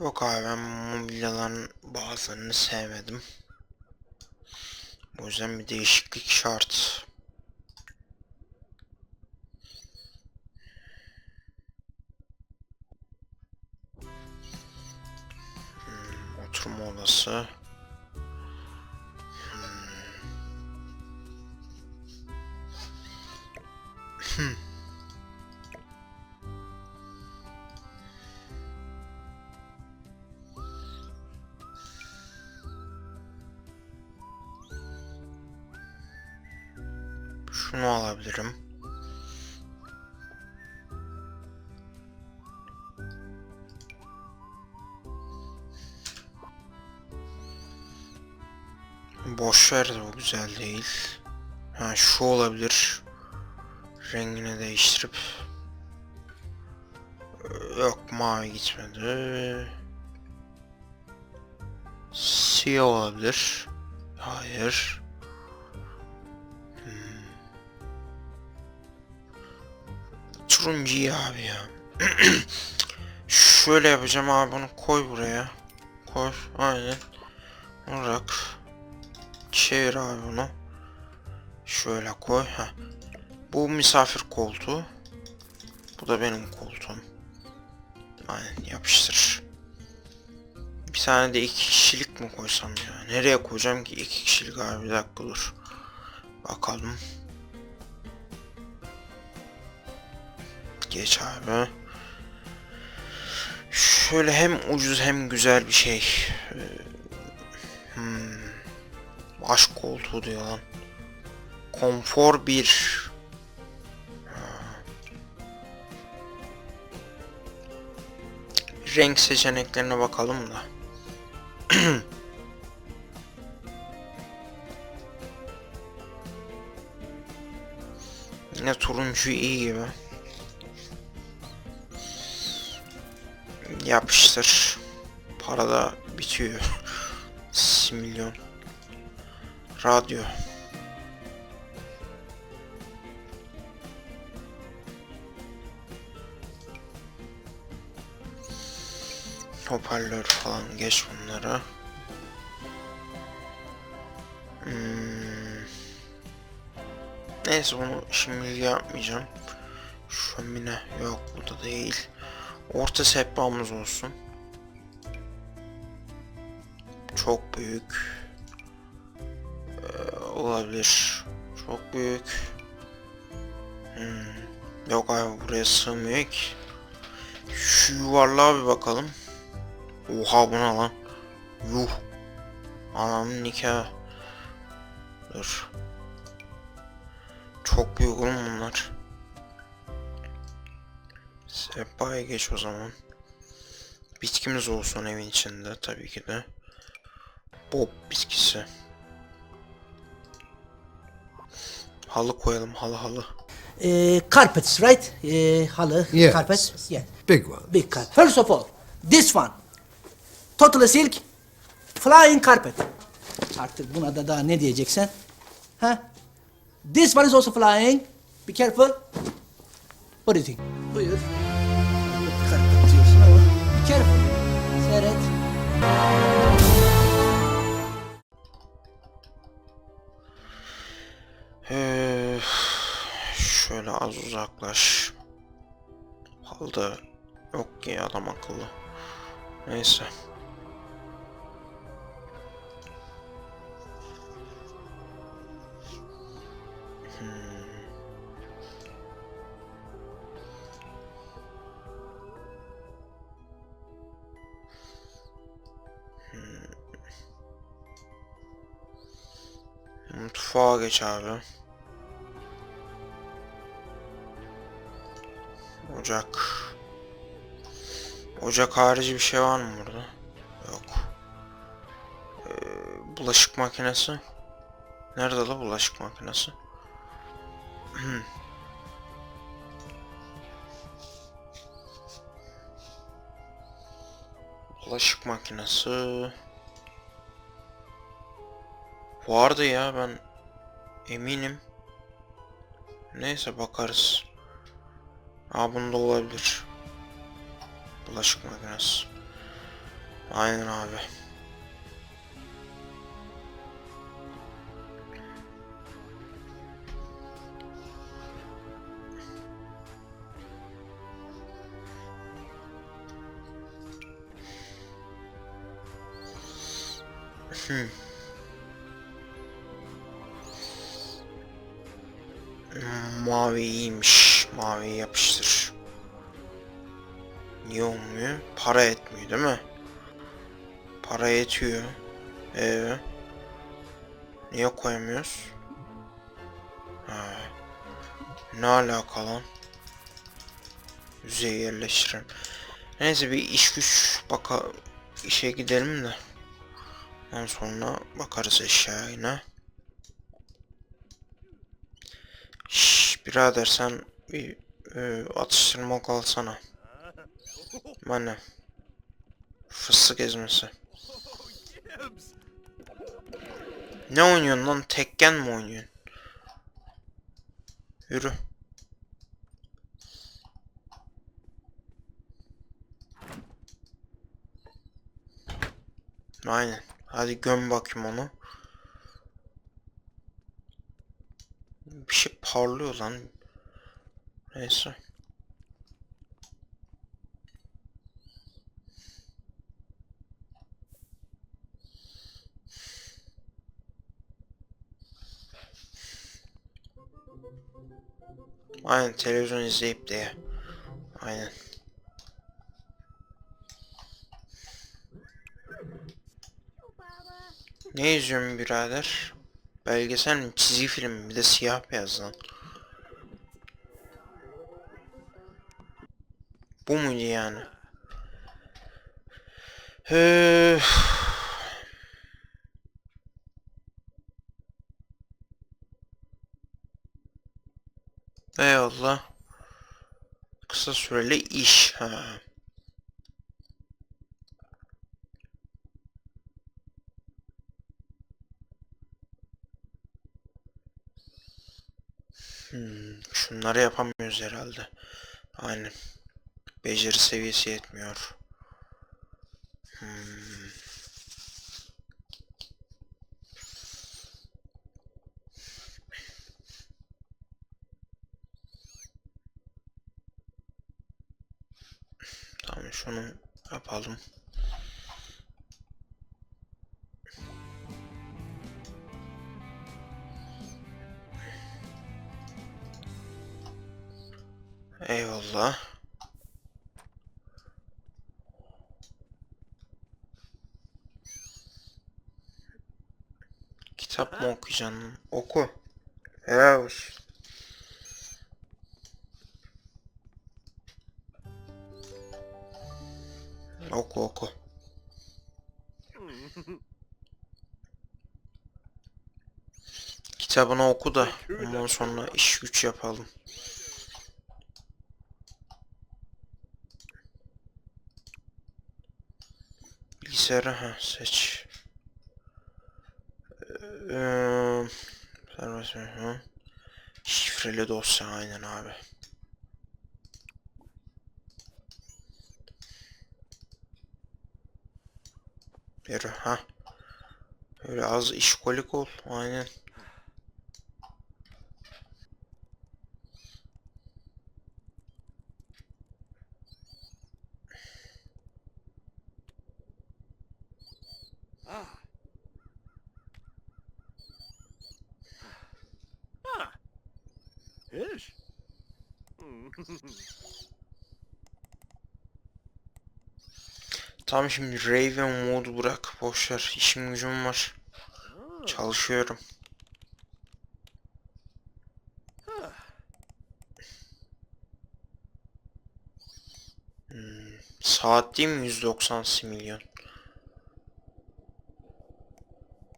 Yok abi ben mobilyaların bazılarını sevmedim. O yüzden bir değişiklik şart. Hmm, oturma odası. Hmm. Şunu alabilirim. Boş ver de o güzel değil. Ha şu olabilir. Rengini değiştirip. Yok mavi gitmedi. Siyah olabilir. Hayır. Turuncu iyi abi ya. Şöyle yapacağım abi bunu koy buraya. Koy aynen. Bırak. Çevir abi bunu. Şöyle koy. ha. Bu misafir koltuğu. Bu da benim koltuğum. Aynen yapıştır. Bir tane de iki kişilik mi koysam ya? Nereye koyacağım ki iki kişilik abi bir dakika dur. Bakalım. Geç abi. Şöyle hem ucuz hem güzel bir şey. Ee, Hmm. Aşk koltuğu diyor lan. Konfor 1. Renk seçeneklerine bakalım da. Yine turuncu iyi gibi. Yapıştır. Para da bitiyor. Similyon. Radyo. Hoparlör falan geç bunları. Hmm. Neyse bunu şimdi yapmayacağım. Şömine yok bu da değil. Orta sehpamız olsun. Çok büyük. Ee, olabilir. Çok büyük. Hmm. Yok abi buraya sığmıyor ki. Şu yuvarlığa bir bakalım. Oha bu ne lan? Yuh. Anamın nikahı. Dur. Çok büyük oğlum bunlar. Sehpaya geç o zaman. Bitkimiz olsun evin içinde tabii ki de. Bob bitkisi. Halı koyalım halı halı. Uh, carpets, right? Uh, halı, Yes. carpet. Yeah, Big one. big carpet. First of all, this one. Totally silk, flying carpet. Artık buna da daha ne diyeceksen? Ha? This one is also flying. Be careful. What do you think? Buyur. Careful. Seyret. Ee, şöyle az uzaklaş. Halda yok ki adam akıllı. Neyse. Hmm. Mutfağa geç abi. Ocak. Ocak harici bir şey var mı burada? Yok. Ee, bulaşık makinesi. Nerede la bulaşık makinesi? bulaşık makinesi. Vardı ya ben eminim. Neyse bakarız. Aa bunda olabilir. Bulaşık makinesi. Aynen abi. Hmm. Niye olmuyor? Para etmiyor değil mi? Para yetiyor. Ee, niye koyamıyoruz? Ha. Ne alaka lan? Yüzeye yerleştirelim. Neyse bir iş güç baka işe gidelim de. Ondan sonra bakarız eşyaya yine. Şşş birader sen bir e, atıştırmalık alsana. Bana. Fıstık ezmesi. Ne oynuyorsun lan? Tekken mi oynuyorsun? Yürü. Aynen. Hadi göm bakayım onu. Bir şey parlıyor lan. Neyse. Aynen televizyon izleyip de. Aynen. Ne izliyorsun birader? Belgesel mi? Çizgi film mi? Bir de siyah beyaz lan. Bu muydu yani? Ee, Eyvallah. Kısa süreli iş. Ha. Hmm, şunları yapamıyoruz herhalde. Aynen. Beceri seviyesi yetmiyor. Eyvallah. Kitap mı okuyacaksın? Oku. Helal olsun. Oku oku. Kitabını oku da ondan sonra iş güç yapalım. Bilgisayarı ha seç. Mi? Hı? Şifreli dosya aynen abi. Yürü ha. Öyle az işkolik ol. Aynen. Tamam şimdi Raven modu bırak. Boşver. İşim gücüm var. Çalışıyorum. Hmm, saat değil mi 190 milyon?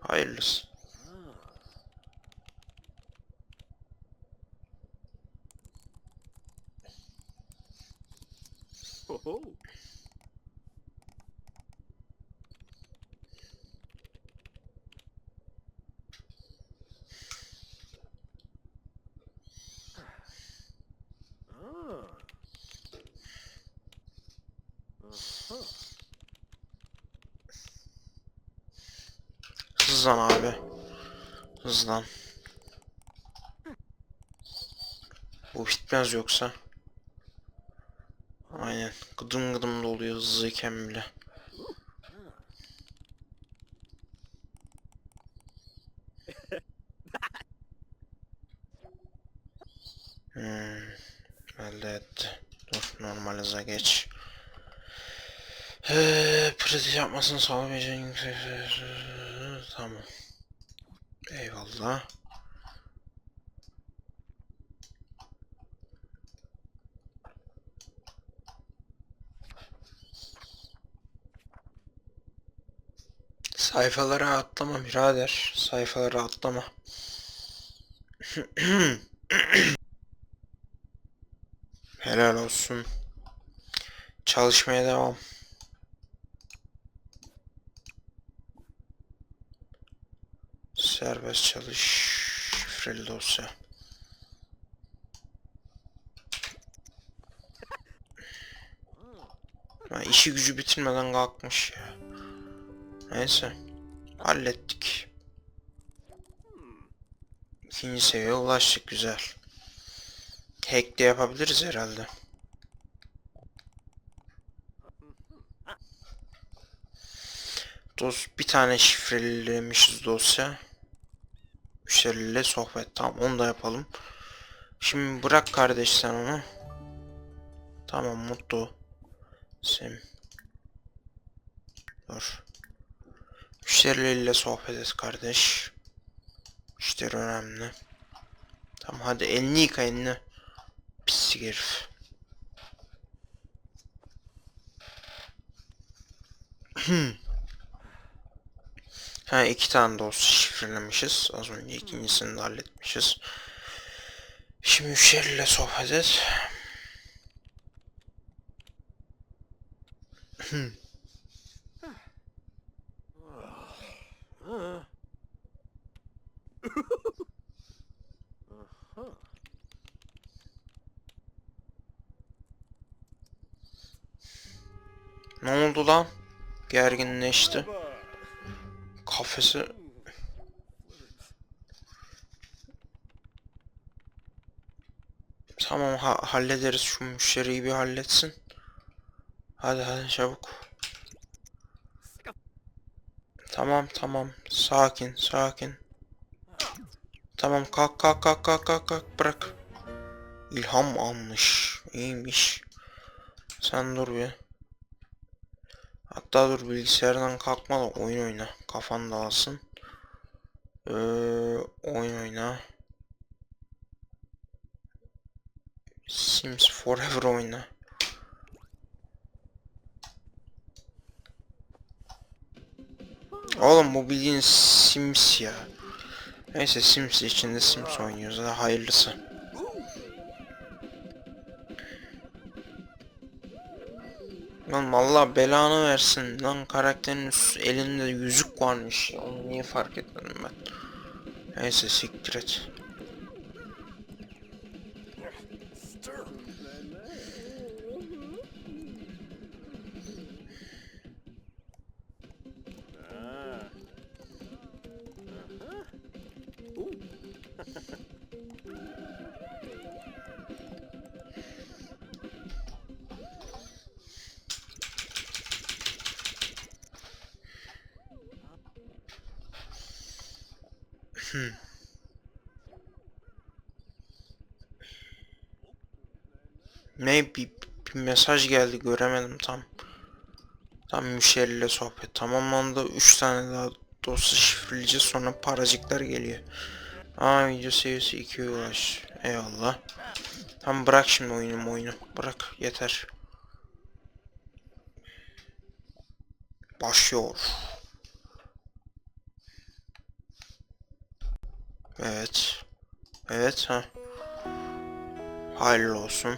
Hayırlısı. Oho. Hızlan abi. Hızlan. Bu bitmez yoksa. Aynen. Gıdım gıdım doluyor hızlıyken bile. Hmm, elde etti. Dur normal hıza geç. Eee pratik yapmasını yüksek... Tamam. Eyvallah. Sayfalara atlama birader. Sayfalara atlama. Helal olsun. Çalışmaya devam. Serbest çalış. Şifreli dosya. Ha, işi gücü bitirmeden kalkmış ya. Neyse. Hallettik. İkinci seviyeye ulaştık güzel. Hack de yapabiliriz herhalde. Dos bir tane şifrelemişiz dosya. Müşteriyle sohbet. Tamam onu da yapalım. Şimdi bırak kardeş sen onu. Tamam mutlu. Sim. Dur. Müşterileriyle sohbet et kardeş. Müşteri önemli. Tamam hadi elini yıka elini. Pislik herif. ha iki tane dosya şifrelemişiz. Az önce ikincisini de halletmişiz. Şimdi müşteriyle sohbet et. Ne oldu lan? Gerginleşti. Kafesi... Tamam ha hallederiz şu müşteriyi bir halletsin. Hadi hadi çabuk. Tamam tamam sakin sakin. Tamam kalk kalk kalk kalk kalk kalk bırak. İlham almış. İyiymiş. Sen dur bir. Hatta dur bilgisayardan kalkma da oyun oyna. Kafan dağılsın. Ee, oyun oyna. Sims Forever oyna. Oğlum bu bildiğin Sims ya. Neyse Sims içinde Sims oynuyoruz. Hadi hayırlısı. Lan Allah belanı versin. Lan karakterin elinde yüzük varmış. Onu niye fark etmedim ben? Neyse siktir et. Ne bir, bir mesaj geldi göremedim tam. Tam müşteriyle sohbet tamamlandı. 3 tane daha dosya şifreleyeceğiz sonra paracıklar geliyor. Aa video seviyesi 2'ye ulaş. Eyvallah. Tam bırak şimdi oyunu oyunu. Bırak yeter. Başlıyor. Evet. Evet ha. Hayırlı olsun.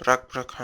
Bırak bırak ha.